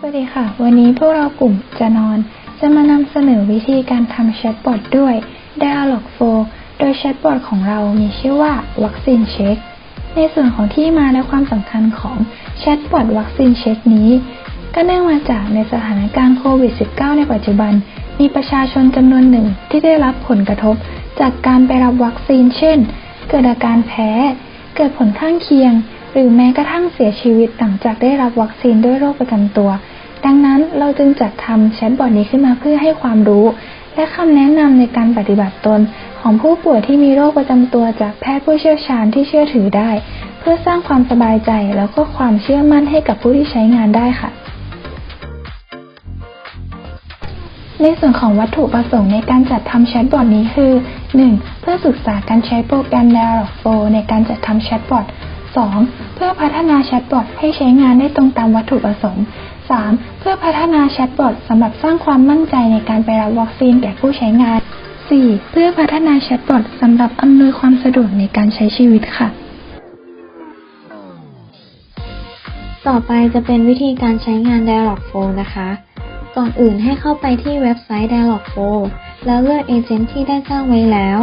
สวัสดีค่ะ วันนี้พวกเรากลุ่มจะนอน จะมานำเสนอวิธีการทำแชทบอทด้วย Dialog 4 โดยแชทบอทของเรามีชื่อว่าวัคซีนเช็ค ในส่วนของที่มาและความสำคัญของแชทบอทวัคซีนเช็คนี้ ก็เนื่องมาจากในสถานการณ์โควิด -19 ในปัจจุบัน มีประชาชนจำนวนหนึ่งที่ได้รับผลกระทบ จากการไปรับวัคซีน เช่น เกิดอาการแพ้ เกิดผลข้างเคียง หรือแม้กระทั่งเสียชีวิตหลังจากได้รับวัคซีนด้วยโรคประจำตัว ดังนั้นเราจึงจัดทำแชทบอทนี้ขึ้นมาเพื่อให้ความรู้ และคำแนะนำในการปฏิบัติตน ของผู้ป่วยที่มีโรคประจำตัวจากแพทย์ผู้เชี่ยวชาญที่เชื่อถือได้ เพื่อสร้างความสบายใจแล้วก็ความเชื่อมั่นให้กับผู้ที่ใช้งานได้ค่ะ ในส่วนของวัตถุประสงค์ในการจัดทำแชทบอทนี้คือ 1. เพื่อศึกษาการใช้โปรแกรม Dialog 4ในการจัดทำแชทบอท 2. เพื่อพัฒนาแชทบอทให้ใช้งานได้ตรงตามวัตถุประสงค์ 3. เพื่อพัฒนาแชทบอทสำหรับสร้างความมั่นใจในการไปรับวัคซีนแก่ผู้ใช้งาน 4. เพื่อพัฒนาแชทบอทสำหรับอำนวยความสะดวกในการใช้ชีวิตค่ะ ต่อไปจะเป็นวิธีการใช้งาน Dialog 4นะคะ ก่อนอื่นให้เข้าไปที่เว็บไซต์ Dialog 4แล้วเลือกเอเจนต์ที่ได้สร้างไว้แล้ว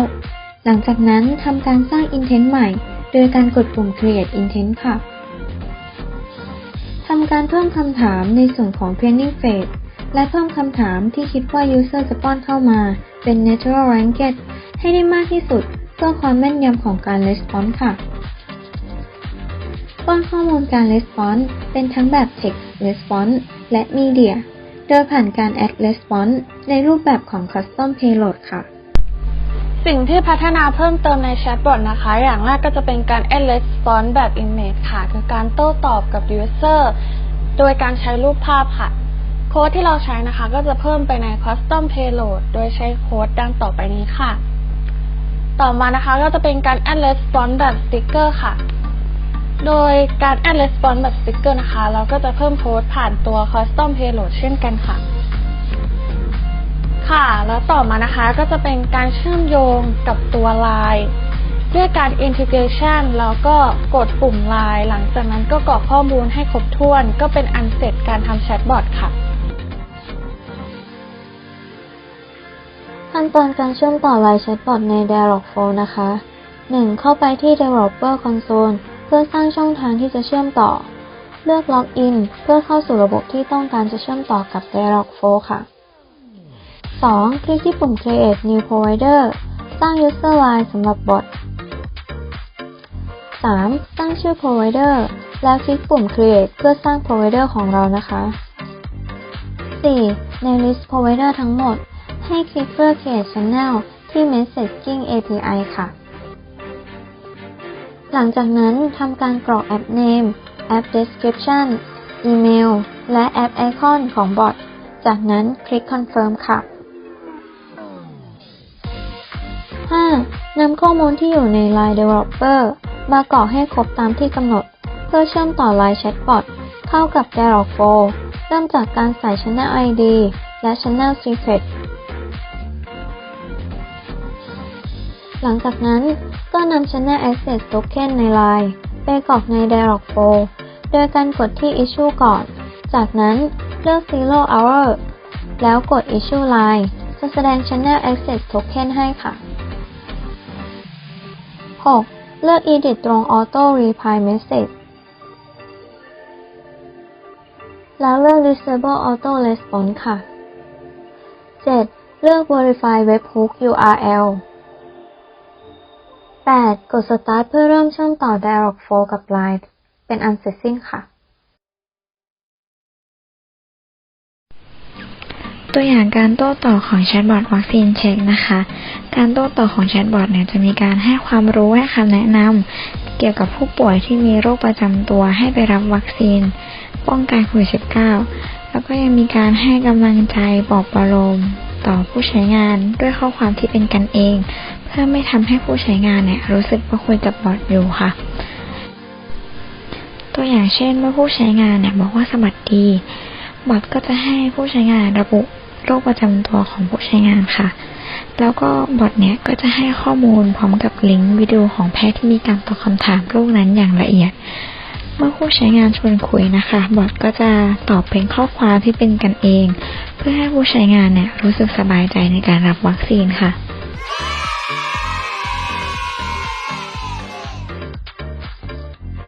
หลังจากนั้นทำการสร้าง Intent ใหม่ โดยการกดปุ่ม Create Intent ค่ะ ทำการเพิ่มคำถามในส่วนของ Training Phase และเพิ่มคำถามที่คิดว่า User จะป้อนเข้ามาเป็น Natural Language ให้ได้มากที่สุด เพื่อความแม่นยำของการ Response ค่ะ ป้อนข้อมูลการ Response เป็นทั้งแบบ Text Response และ Media โดยผ่านการ Add Response ในรูปแบบของ Custom Payload ค่ะ สิ่งที่พัฒนาเพิ่มเติมในแชทบอทนะคะ อย่างแรกก็จะเป็นการ add response แบบ image ค่ะ คือการโต้ตอบกับ user โดยการใช้รูปภาพค่ะ โค้ดที่เราใช้นะคะ ก็จะเพิ่มไปใน custom payload โดยใช้โค้ดดังต่อไปนี้ค่ะ ต่อมานะคะก็จะเป็นการ add response แบบ sticker ค่ะ โดยการ add response แบบ sticker นะคะ เราก็จะเพิ่มโค้ดผ่านตัว custom payload เช่นกันค่ะ ค่ะ แล้วต่อมานะคะก็จะเป็นการเชื่อมโยงกับตัว Line ด้วยการ integration แล้วก็กดปุ่ม Line หลังจากนั้นก็กรอกข้อมูลให้ครบถ้วน ก็เป็นอันเสร็จการทำแชทบอทค่ะ ขั้นตอนการเชื่อมต่อไลน์แชทบอทใน Dialog 4นะคะ 1. เข้าไปที่ Developer Console เพื่อสร้างช่องทางที่จะเชื่อมต่อ เลือก Login เพื่อเข้าสู่ระบบที่ต้องการจะเชื่อมต่อกับ Dialog 4ค่ะ 2. คลิกที่ปุ่ม Create New Provider สร้าง User Line สำหรับบอท 3. ตั้งชื่อ Provider แล้วคลิกปุ่ม Create เพื่อสร้าง Provider ของเรานะคะ 4. ใน List Provider ทั้งหมด ให้คลิกเลือ Create Channel ที่ Messaging API ค่ะ หลังจากนั้นทำการกรอก App Name App Description อีเมลและ App Icon ของบอทจากนั้นคลิก Confirm ค่ะ นำข้อมูลที่อยู่ใน Line Developer มากรอกให้ครบตามที่กำหนด เพื่อเชื่อมต่อ Line Chatbot เข้ากับ Dialog 4เริ่มจากการใส่ Channel ID และ Channel Secret หลังจากนั้นก็นำ Channel Access Token ใน Line ไปกรอกใน Dialog 4โดยการกดที่ Issue ก่อน จากนั้นเลือก Zero Hour แล้วกด Issue Line จะแสดง Channel Access Token ให้ค่ะ 6. เลือก Edit ตรง Auto Reply Message แล้วเลือก Disable Auto Response ค่ะ 7. เลือก Verify Webhook URL 8. กด Start เพื่อเริ่มเชื่อมต่อ Dialogflow กับ Line เป็นอันเสร็จสิ้นค่ะ ตัวอย่างการโต้ตอบของแชทบอทวัคซีนเช็คนะคะ การโต้ตอบของแชทบอทเนี่ยจะมีการให้ความรู้ให้คำแนะนำเกี่ยวกับผู้ป่วยที่มีโรคประจำตัวให้ไปรับวัคซีน ป้องกันโควิด -19 แล้วก็ยังมีการให้กำลังใจปลอบประโลมต่อผู้ใช้งานด้วยข้อความที่เป็นกันเอง เพื่อไม่ทำให้ผู้ใช้งานเนี่ยรู้สึกว่าคุยกับบอทอยู่ค่ะ ตัวอย่างเช่นเมื่อผู้ใช้งานเนี่ยบอกว่าสวัสดีบอทก็จะให้ผู้ใช้งานระบุ โรคประจำตัวของผู้ใช้งานค่ะ แล้วก็บอทเนี้ยก็จะให้ข้อมูลพร้อมกับลิงก์วิดีโอของแพทย์ที่มีการตอบคำถามโรคนั้นอย่างละเอียด เมื่อผู้ใช้งานชวนคุยนะคะ บอทก็จะตอบเป็นข้อความที่เป็นกันเอง เพื่อให้ผู้ใช้งานเนี่ยรู้สึกสบายใจในการรับวัคซีนค่ะ